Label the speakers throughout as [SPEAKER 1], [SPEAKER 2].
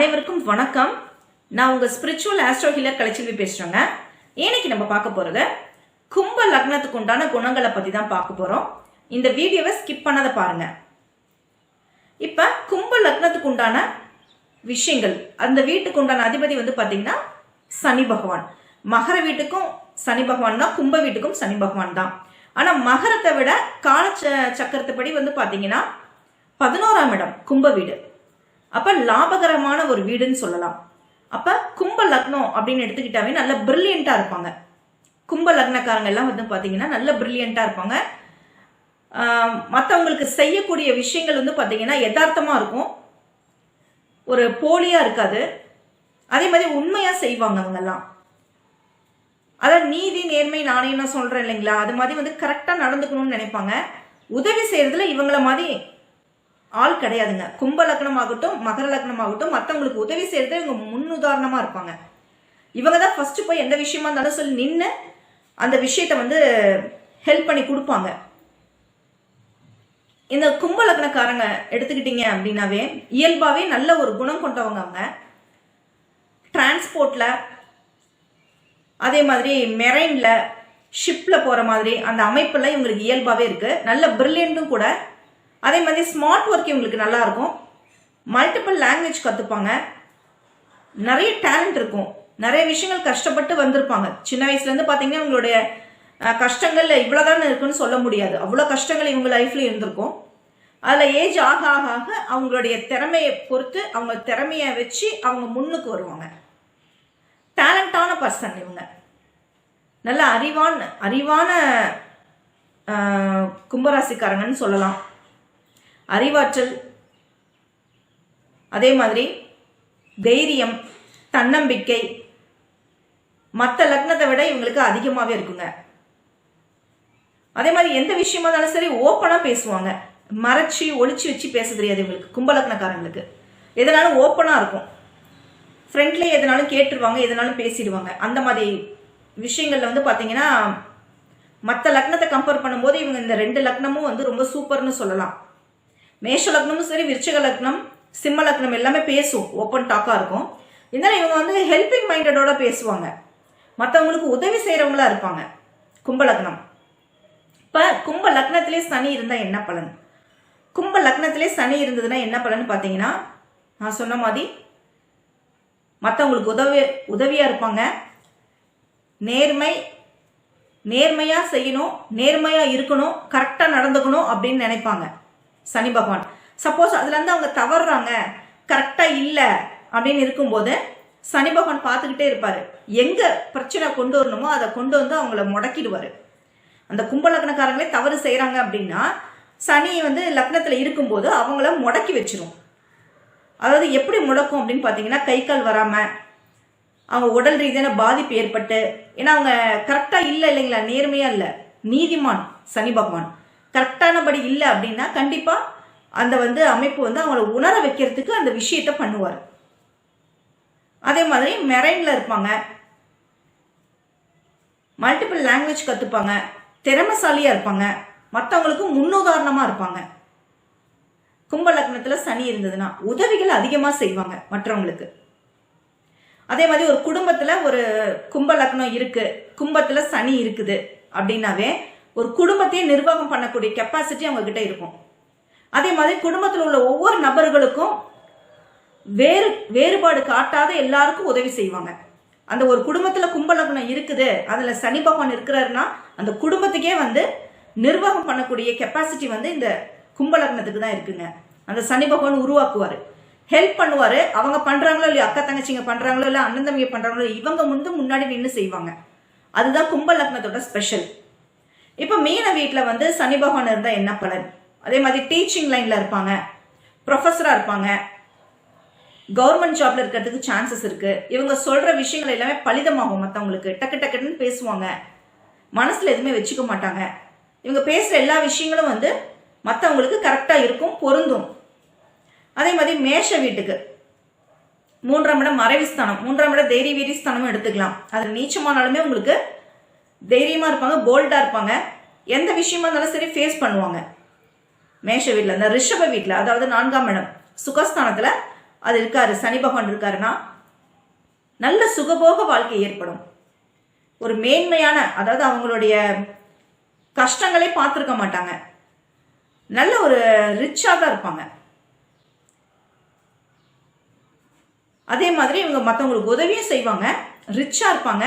[SPEAKER 1] அனைவருக்கும் வணக்கம். நான் உங்க ஸ்பிரிச்சுவல் ஆஸ்ட்ரோ ஹீலர் கலைச்செல்வி பேசுறேங்க. இன்னைக்கு நம்ம பார்க்க போறது கும்ப லக்னத்துக்கு உண்டான குணங்களை பத்தி தான் பார்க்க போறோம். இந்த வீடியோவை ஸ்கிப் பண்ணாத பாருங்க. இப்ப கும்ப லக்னத்துக்கு உண்டான விஷயங்கள் அந்த வீட்டுக்கு உண்டான அதிபதி வந்து பாத்தீங்கன்னா சனி பகவான். மகர வீட்டுக்கும் சனி பகவான் தான் கும்ப வீட்டுக்கும் சனி பகவான் தான். ஆனா மகரத்தை விட கால ச- சக்கரத்துப்படி வந்து பாத்தீங்கன்னா பதினோராம் இடம் கும்ப வீடு. அப்ப லாபகரமான ஒரு வீடுன்னு சொல்லலாம். அப்ப கும்ப லக்னம் அப்படின்னு எடுத்துக்கிட்டாவே நல்ல பிரில்லியண்டா இருப்பாங்க. கும்ப லக்னக்காரங்க எல்லாம் வந்து பாத்தீங்கன்னா நல்ல பிரில்லியண்டா இருப்பாங்க. மற்றவங்களுக்கு செய்யக்கூடிய விஷயங்கள் வந்து பாத்தீங்கன்னா யதார்த்தமா இருக்கும். ஒரு போலியா இருக்காது. அதே மாதிரி உண்மையா செய்வாங்க அவங்க எல்லாம் அதான் நீதி நேர்மை நாணயம் நான் சொல்றேன் இல்லைங்களா? அது மாதிரி வந்து கரெக்டா நடந்துக்கணும்னு நினைப்பாங்க. உதவி செய்யறதுல இவங்கள மாதிரி ஆள் கிடையாதுங்க. கும்ப லக்னம் ஆகட்டும் மகர லக்னம் ஆகட்டும் மற்றவங்களுக்கு உதவி செய்யறது இவங்க முன்னுதாரணமா இருப்பாங்க. இவங்க தான் ஃபர்ஸ்ட் போய் எந்த விஷயமா இருந்தாலும் சொல்லி நின்று அந்த விஷயத்த வந்து ஹெல்ப் பண்ணி கொடுப்பாங்க. இந்த கும்ப லக்னக்காரங்க எடுத்துக்கிட்டீங்க அப்படின்னாவே இயல்பாவே நல்ல ஒரு குணம் கொண்டவங்க அவங்க. டிரான்ஸ்போர்ட்ல அதே மாதிரி மெரைன்ல ஷிப்ல போற மாதிரி அந்த அமைப்புல இவங்களுக்கு இயல்பாவே இருக்கு. நல்ல பிரில்லியண்ட்டும் கூட அதே மாதிரி ஸ்மார்ட் ஒர்க் இவங்களுக்கு நல்லா இருக்கும் மல்டிபிள் லாங்குவேஜ் கத்துப்பாங்க. நிறைய டேலண்ட் இருக்கும். நிறைய விஷயங்கள் கஷ்டப்பட்டு வந்திருப்பாங்க. சின்ன வயசுல இருந்து பாத்தீங்கன்னா இவங்களுடைய அஹ், கஷ்டங்கள் இவ்வளவுதான் இருக்குன்னு சொல்ல முடியாது. அவ்வளவு கஷ்டங்கள் இவங்க லைஃப்ல இருந்திருக்கும். அதுல ஏஜ் ஆக ஆக ஆக அவங்களுடைய திறமையை பொறுத்து அவங்க திறமைய வச்சு அவங்க முன்னுக்கு வருவாங்க. டேலண்டான பர்சன் இவங்க. நல்ல அறிவான அறிவான கும்பராசிக்காரங்கன்னு சொல்லலாம். அறிவாற்றல் அதே மாதிரி தைரியம் தன்னம்பிக்கை மற்ற லக்னத்தை விட இவங்களுக்கு அதிகமாகவே இருக்குங்க. அதே மாதிரி எந்த விஷயமா இருந்தாலும் சரி ஓப்பனாக பேசுவாங்க. மறைச்சி ஒழிச்சு வச்சு பேச தெரியாது இவங்களுக்கு கும்பலக்னக்காரங்களுக்கு. எதனாலும் ஓப்பனாக இருக்கும். ஃப்ரெண்ட்லி எதனாலும் கேட்டுருவாங்க எதனாலும் பேசிடுவாங்க. அந்த மாதிரி விஷயங்கள்ல வந்து பார்த்தீங்கன்னா மற்ற லக்னத்தை கம்பேர் பண்ணும்போது இவங்க இந்த ரெண்டு லக்னமும் வந்து ரொம்ப சூப்பர்னு சொல்லலாம். மேஷ லக்னமும் சரி விருச்சிக லக்னம் சிம்ம லக்னம் எல்லாமே பேசும். ஓப்பன் டாக்காக இருக்கும். இதனால் இவங்க வந்து ஹெல்பிங் மைண்டடோட பேசுவாங்க. மற்றவங்களுக்கு உதவி செய்கிறவங்களா இருப்பாங்க. கும்ப லக்னம் இப்போ கும்ப லக்னத்திலே சனி இருந்தால் என்ன பலன்? கும்ப லக்னத்திலே சனி இருந்ததுன்னா என்ன பலன் பார்த்தீங்கன்னா நான் சொன்ன மாதிரி மற்றவங்களுக்கு உதவி உதவியாக இருப்பாங்க. நேர்மை நேர்மையாக செய்யணும் நேர்மையாக இருக்கணும் கரெக்டாக நடந்துக்கணும் அப்படின்னு நினைப்பாங்க. சனி பகவான். சப்போஸ் அதுலேருந்து அவங்க தவறுறாங்க கரெக்டாக இல்லை அப்படின்னு இருக்கும்போது சனி பகவான் பார்த்துக்கிட்டே இருப்பார். எங்கே பிரச்சனை கொண்டு வரணுமோ அதை கொண்டு வந்து அவங்கள முடக்கிடுவார். அந்த கும்பலக்னக்காரங்களே தவறு செய்கிறாங்க அப்படின்னா சனி வந்து லக்னத்தில் இருக்கும்போது அவங்கள முடக்கி வச்சிரும். அதாவது எப்படி முடக்கும் அப்படின்னு பார்த்தீங்கன்னா கை கால் வராமல் அவங்க உடல் ரீதியான பாதிப்பு ஏற்பட்டு ஏன்னா அவங்க கரெக்டாக இல்லை இல்லைங்களா நேர்மையாக இல்லை. நீதிமான் சனி பகவான். கரெக்டானபடி இல்லை அப்படின்னா கண்டிப்பாக அந்த வந்து அமைப்பு வந்து அவங்கள உணர வைக்கிறதுக்கு அந்த விஷயத்த பண்ணுவார். அதே மாதிரி மெரைனில் இருப்பாங்க. மல்டிபிள் லாங்குவேஜ் கற்றுப்பாங்க திறமைசாலியாக இருப்பாங்க. மற்றவங்களுக்கு முன்னுதாரணமாக இருப்பாங்க. கும்ப லக்னத்தில் சனி இருந்ததுன்னா உதவிகள் அதிகமாக செய்வாங்க மற்றவங்களுக்கு. அதே மாதிரி ஒரு குடும்பத்தில் ஒரு கும்ப லக்னம் இருக்குது கும்பத்தில் சனி இருக்குது அப்படின்னாவே ஒரு குடும்பத்தையே நிர்வாகம் பண்ணக்கூடிய கெப்பாசிட்டி அவங்க கிட்ட இருக்கும். அதே மாதிரி குடும்பத்தில் உள்ள ஒவ்வொரு நபர்களுக்கும் வேறு வேறுபாடு காட்டாத எல்லாருக்கும் உதவி செய்வாங்க. அந்த ஒரு குடும்பத்தில் கும்பலக்னம் இருக்குது அதில் சனி பகவான் இருக்கிறாருன்னா அந்த குடும்பத்துக்கே வந்து நிர்வாகம் பண்ணக்கூடிய கெப்பாசிட்டி வந்து இந்த கும்பலக்னத்துக்கு தான் இருக்குங்க. அந்த சனி பகவான் உருவாக்குவார். ஹெல்ப் பண்ணுவார். அவங்க பண்ணுறாங்களோ இல்லையா அக்கா தங்கச்சிங்க பண்ணுறாங்களோ இல்லை அண்ணன் தம்பிங்க பண்ணுறாங்களோ இவங்க வந்து முன்னாடி நின்று செய்வாங்க. அதுதான் கும்பலக்னத்தோட ஸ்பெஷல் இப்போ மீன வீட்டில் வந்து சனி பகவான் இருந்தால் என்ன பலன்? அதே மாதிரி டீச்சிங் லைனில் இருப்பாங்க. ப்ரொஃபஸராக இருப்பாங்க. கவர்மெண்ட் ஜாப்ல இருக்கிறதுக்கு சான்சஸ் இருக்கு. இவங்க சொல்ற விஷயங்கள் எல்லாமே பலிதமாகும். மற்றவங்களுக்கு டக்கு டக்குன்னு பேசுவாங்க. மனசுல எதுவுமே வச்சுக்க மாட்டாங்க. இவங்க பேசுற எல்லா விஷயங்களும் வந்து மற்றவங்களுக்கு கரெக்டாக இருக்கும் பொருந்தும். அதே மாதிரி மேஷ வீட்டுக்கு. மூன்றாம் இடம் மறைவிஸ்தானம். மூன்றாம் இடம் தைரிய வீரியஸ்தானமும் எடுத்துக்கலாம். அது நீச்சமானாலுமே உங்களுக்கு தைரியமாக இருப்பாங்க போல்டாக இருப்பாங்க. எந்த விஷயமா இருந்தாலும் சரி ஃபேஸ் பண்ணுவாங்க. மேஷ வீட்டில் இந்த ரிஷப வீட்டில் அதாவது நான்காம் இடம் சுகஸ்தானத்தில் அது இருக்காரு சனி பகவான் இருக்காருன்னா நல்ல சுகபோக வாழ்க்கை ஏற்படும். ஒரு மேன்மையான அதாவது அவங்களுடைய கஷ்டங்களே பார்த்துருக்க மாட்டாங்க. நல்ல ஒரு ரிச்சாக தான் இருப்பாங்க. அதே மாதிரி இவங்க மற்றவங்களுக்கு உதவியும் செய்வாங்க ரிச்சாக இருப்பாங்க.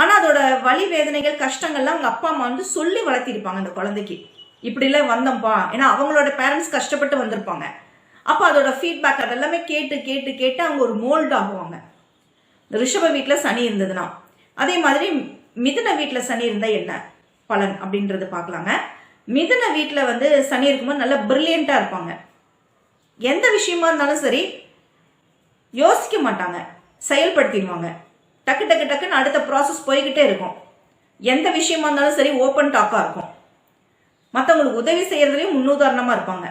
[SPEAKER 1] ஆனால் அதோட வலி வேதனைகள் கஷ்டங்கள்லாம் அவங்க அப்பா அம்மா வந்து சொல்லி வளர்த்திருப்பாங்க அந்த குழந்தைக்கு. இப்படிலாம் வந்தோம்ப்பா ஏன்னா அவங்களோட பேரண்ட்ஸ் கஷ்டப்பட்டு வந்திருப்பாங்க. அப்போ அதோட ஃபீட்பேக் அதெல்லாமே கேட்டு கேட்டு கேட்டு அவங்க ஒரு மோல்டு ஆகுவாங்க. இந்த ரிஷப வீட்டில் சனி இருந்ததுன்னா. அதே மாதிரி மிதுன வீட்டில் சனி இருந்தால் என்ன பலன் அப்படின்றது பார்க்கலாங்க. மிதுன வீட்டில் வந்து சனி இருக்கும்போது நல்லா பிரில்லியண்ட்டாக இருப்பாங்க. எந்த விஷயமா இருந்தாலும் சரி யோசிக்க மாட்டாங்க. செயல்படுத்திடுவாங்க. டக்கு டக்கு டக்குன்னு அடுத்த ப்ராசஸ் போய்கிட்டே இருக்கும். எந்த விஷயமா இருந்தாலும் சரி ஓப்பன் டாக்காக இருக்கும். மற்றவங்களுக்கு உதவி செய்யறதுலேயும் முன்னுதாரணமாக இருப்பாங்க.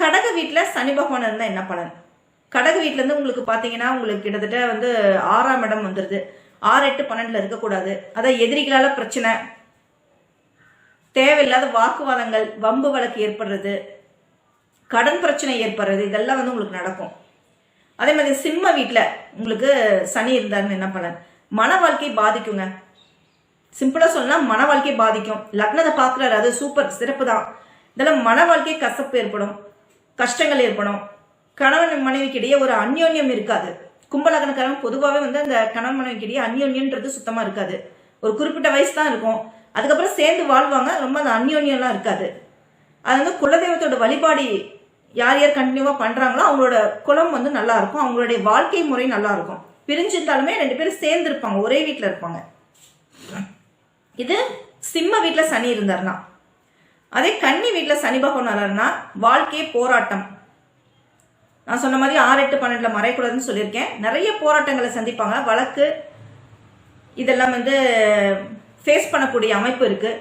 [SPEAKER 1] கடக வீட்டில் சனி பகவான் இருந்தால் என்ன பலன்? கடக வீட்டிலேருந்து உங்களுக்கு பார்த்தீங்கன்னா உங்களுக்கு கிட்டத்தட்ட வந்து ஆறாம் இடம் வந்துடுது ஆறு எட்டு பன்னெண்டில் இருக்கக்கூடாது. அதான் எதிரிகளால் பிரச்சனை. தேவையில்லாத வாக்குவாதங்கள் வம்பு வழக்கு ஏற்படுறது கடன் பிரச்சனை ஏற்படுறது இதெல்லாம் வந்து உங்களுக்கு நடக்கும். அதே மாதிரி சிம்ம வீட்டில் உங்களுக்கு சனி இருந்தாருன்னு என்ன பண்ண? மன வாழ்க்கை பாதிக்குங்க. சிம்பிளாக சொல்லலாம் மன வாழ்க்கை பாதிக்கும். லக்னத்தை பார்க்குறாரு அது சூப்பர் சிறப்பு தான். இதெல்லாம் மன வாழ்க்கை கசப்பு ஏற்படும். கஷ்டங்கள் ஏற்படும். கணவன் மனைவிக்கிடையே ஒரு அந்யோன்யம் இருக்காது. கும்பலக்கணக்காரன் பொதுவாகவே வந்து அந்த கணவன் மனைவிக்கிடையே அந்யோன்யன்றது சுத்தமாக இருக்காது. ஒரு குறிப்பிட்ட வயசு தான் இருக்கும். அதுக்கப்புறம் சேர்ந்து வாழ்வாங்க. ரொம்ப அந்த அந்யோன்யம்லாம் இருக்காது. அது வந்து குலதெய்வத்தோட வழிபாடு யார் யார் கண்டினியூவாக பண்ணுறாங்களோ அவங்களோட குலம் வந்து நல்லா இருக்கும். அவங்களுடைய வாழ்க்கை முறை நல்லா இருக்கும். பிரிஞ்சிருந்தாலுமே ரெண்டு பேரும் சேர்ந்து இருப்பாங்க. ஒரே வீட்டில் இருப்பாங்க. இது சிம்ம வீட்டில் சனி இருந்தாருன்னா. அதே கன்னி வீட்டில் சனி பகவான் வர்றாருன்னா வாழ்க்கையே போராட்டம். நான் சொன்ன மாதிரி ஆறு எட்டு பன்னெண்டில் மறைக்கூடாதுன்னு சொல்லியிருக்கேன். நிறைய போராட்டங்களை சந்திப்பாங்க. வழக்கு இதெல்லாம் வந்து ஃபேஸ் பண்ணக்கூடிய அமைப்பு இருக்குது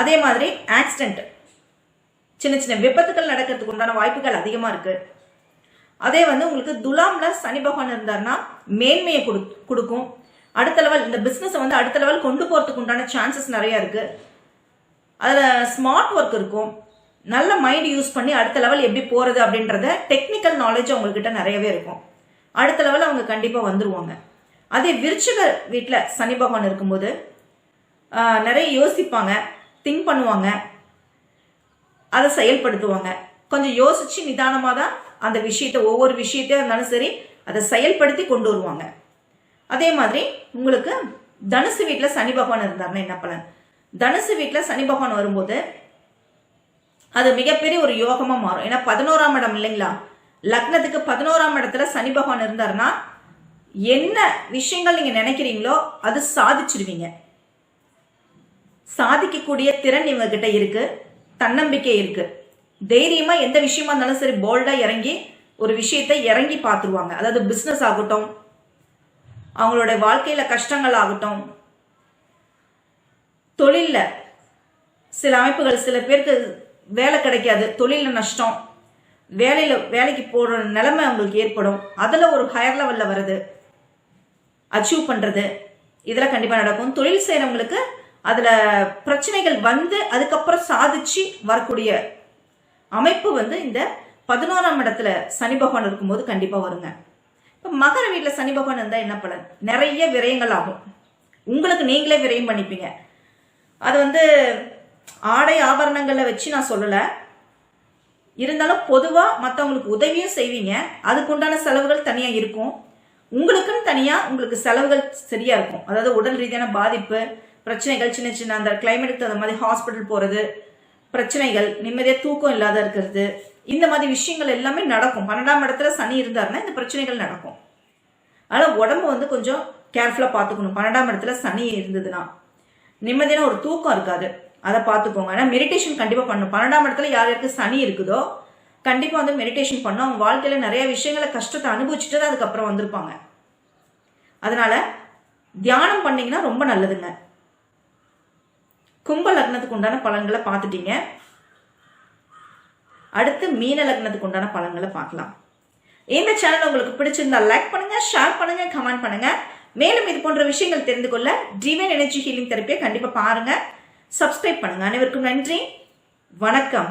[SPEAKER 1] அதே மாதிரி ஆக்சிடென்ட் சின்ன சின்ன விபத்துக்கள் நடக்கிறதுக்கு உண்டான வாய்ப்புகள் அதிகமாக இருக்குது அதே வந்து உங்களுக்கு துலாம்ல சனி பகவான் இருந்தாருன்னா மேன்மையை கொடு கொடுக்கும். அடுத்த லெவல் இந்த பிஸ்னஸை வந்து அடுத்த லெவல் கொண்டு போகிறதுக்கு உண்டான சான்சஸ் நிறைய இருக்குது அதில் ஸ்மார்ட் ஒர்க் இருக்கும். நல்ல மைண்ட் யூஸ் பண்ணி அடுத்த லெவல் எப்படி போகிறது அப்படின்றத டெக்னிக்கல் நாலேஜ் அவங்கக்கிட்ட நிறையவே இருக்கும். அடுத்த லெவல் அவங்க கண்டிப்பாக வந்துருவாங்க. அதே விருச்சிக வீட்டில் சனி பகவான் இருக்கும்போது நிறைய யோசிப்பாங்க திங்க் பண்ணுவாங்க. அதை செயல்படுத்துவாங்க. கொஞ்சம் யோசிச்சு நிதானமாக தான் அந்த விஷயத்தை ஒவ்வொரு விஷயத்தையும் இருந்தாலும் சரி அதை செயல்படுத்தி கொண்டு வருவாங்க. அதே மாதிரி உங்களுக்கு தனுசு வீட்டில் சனி பகவான் இருந்தாருன்னா என்ன பலன்? தனுசு வீட்டில் சனி பகவான் வரும்போது அது மிகப்பெரிய ஒரு யோகமாக மாறும். ஏன்னா பதினோராம் இடம் இல்லைங்களா? லக்னத்துக்கு பதினோராம் இடத்துல சனி பகவான் இருந்தாருன்னா என்ன விஷயங்கள் நீங்கள் நினைக்கிறீங்களோ அது சாதிச்சிருவீங்க. சாதிக்கக்கூடிய திறன் இவங்க கிட்ட இருக்குது தன்னம்பிக்கை இருக்கு. தைரியமா எந்த விஷயமா இருந்தாலும் சரி போல்டா இறங்கி ஒரு விஷயத்தை இறங்கி பார்த்துருவாங்க. அதாவது பிஸ்னஸ் ஆகட்டும் அவங்களோட வாழ்க்கையில கஷ்டங்கள் ஆகட்டும் தொழில்ல சில அமைப்புகள் சில பேருக்கு வேலை கிடைக்காது தொழில நஷ்டம் வேலையில வேலைக்கு போற நிலைமை அவங்களுக்கு ஏற்படும். அதுல ஒரு ஹையர் லெவல்ல வருது அச்சீவ் பண்றது இதெல்லாம் கண்டிப்பா நடக்கும். தொழில் செய்யறவங்களுக்கு அதுல பிரச்சனைகள் வந்து அதுக்கப்புறம் சாதிச்சு வரக்கூடிய அமைப்பு வந்து இந்த பதினோராம் இடத்துல சனி பகவான் இருக்கும்போது கண்டிப்பா வருங்க. இப்ப மகர வீட்டுல சனி பகவான் இருந்தா என்ன பலன்? நிறைய விரயங்கள் ஆகும். உங்களுக்கு நீங்களே விரயம் பண்ணிப்பீங்க. அது வந்து ஆடை ஆபரணங்களை வச்சு நான் சொல்லலை. இருந்தாலும் பொதுவாக மற்றவங்களுக்கு உதவியும் செய்வீங்க. அதுக்குண்டான செலவுகள் தனியாக இருக்கும். உங்களுக்குன்னு தனியாக உங்களுக்கு செலவுகள் சரியாக இருக்கும். அதாவது உடல் ரீதியான பாதிப்பு பிரச்சனைகள் சின்ன சின்ன அந்த கிளைமேட்டுக்கு தகுந்த மாதிரி ஹாஸ்பிட்டல் போகிறது பிரச்சனைகள் நிம்மதியாக தூக்கம் இல்லாத இருக்கிறது இந்த மாதிரி விஷயங்கள் எல்லாமே நடக்கும். பன்னெண்டாம் இடத்துல சனி இருந்தாருன்னா இந்த பிரச்சனைகள் நடக்கும். அதனால் உடம்பு வந்து கொஞ்சம் கேர்ஃபுல்லாக பார்த்துக்கணும். பன்னெண்டாம் இடத்துல சனி இருந்ததுன்னா நிம்மதியான ஒரு தூக்கம் இருக்காது. அதை பார்த்துக்கோங்க. ஆனால் மெடிடேஷன் கண்டிப்பாக பண்ணணும். பன்னெண்டாம் இடத்துல யார் யாருக்கு சனி இருக்குதோ கண்டிப்பாக வந்து மெடிடேஷன் பண்ணும் அவங்க வாழ்க்கையில் நிறைய விஷயங்களை கஷ்டத்தை அனுபவிச்சுட்டு தான் அதுக்கப்புறம் வந்திருப்பாங்க. அதனால தியானம் பண்ணிங்கன்னா ரொம்ப நல்லதுங்க. கும்ப லக்னத்துக்கு உண்டான பலன்களை பார்த்துட்டீங்க. அடுத்து மீன லக்னத்துக்கு உண்டான பலன்களை பார்க்கலாம். இந்த சேனல் உங்களுக்கு பிடிச்சிருந்தா லைக் பண்ணுங்க ஷேர் பண்ணுங்க கமெண்ட் பண்ணுங்க. மேலும் இது போன்ற விஷயங்கள் தெரிந்து கொள்ள டிவைன் எனர்ஜி ஹீலிங் தெரப்பியை கண்டிப்பா பாருங்க. சப்ஸ்கிரைப் பண்ணுங்க. அனைவருக்கும் நன்றி. வணக்கம்.